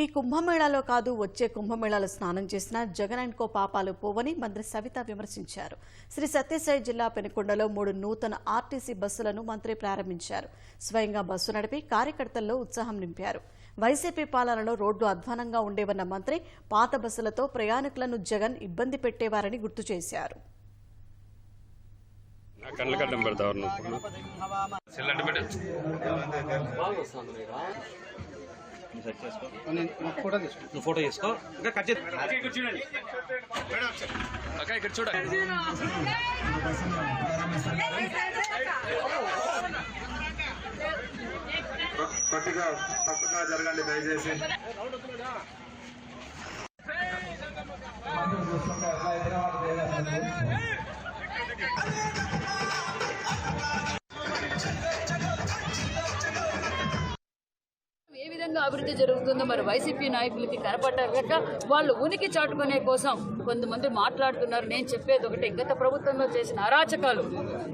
ఈ కుంభమేళాలో కాదు వచ్చే కుంభమేళాలో స్నానం చేసినా జగన్ అండ్ కో పాపాలు పోవని మంత్రి సవిత విమర్శించారు. శ్రీ సత్యసాయి జిల్లా పెనుకొండలో మూడు నూతన ఆర్టీసీ బస్సులను మంత్రి ప్రారంభించారు. స్వయంగా బస్సు నడిపి కార్యకర్తల్లో ఉత్సాహం నింపారు. వైసీపీ పాలనలో రోడ్లు అధ్వానంగా ఉండేవన్న మంత్రి పాత బస్సులతో ప్రయాణికులను జగన్ ఇబ్బంది పెట్టేవారని గుర్తు చేశారు. నువ్వు ఫోటో తీసుకో. ఇంకా కట్ చేసి అక్క ఇక్కడ చూడ కొద్దిగా పక్కగా జరగండి దయచేసి విధంగా అభివృద్ధి జరుగుతుందో మరి వైసీపీ నాయకులకి కనపడక వాళ్ళు ఉనికి చాటుకునే కోసం కొంతమంది మాట్లాడుతున్నారు. నేను చెప్పేది ఒకటి గత ప్రభుత్వంలో చేసిన అరాచకాలు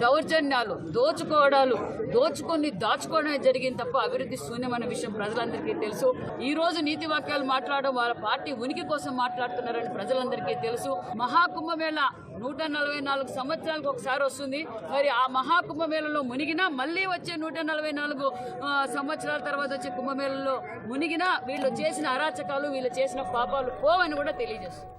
దౌర్జన్యాలు దోచుకోవడాలు దోచుకొని దాచుకోవడం జరిగింది తప్ప అభివృద్ధి శూన్యమైన విషయం ప్రజలందరికీ తెలుసు. ఈ రోజు నీతి వాక్యాలు మాట్లాడడం వాళ్ళ పార్టీ ఉనికి కోసం మాట్లాడుతున్నారని ప్రజలందరికీ తెలుసు. మహాకుంభమేళ నూట నలభై నాలుగు సంవత్సరాలకు ఒకసారి వస్తుంది. మరి ఆ మహాకుంభమేళలో మునిగినా మళ్ళీ వచ్చే నూట నలభై నాలుగు సంవత్సరాల తర్వాత వచ్చే కుంభమేళలో మునిగినా వీళ్ళు చేసిన అరాచకాలు వీళ్ళు చేసిన పాపాలు పోవని కూడా తెలియజేస్తుంది.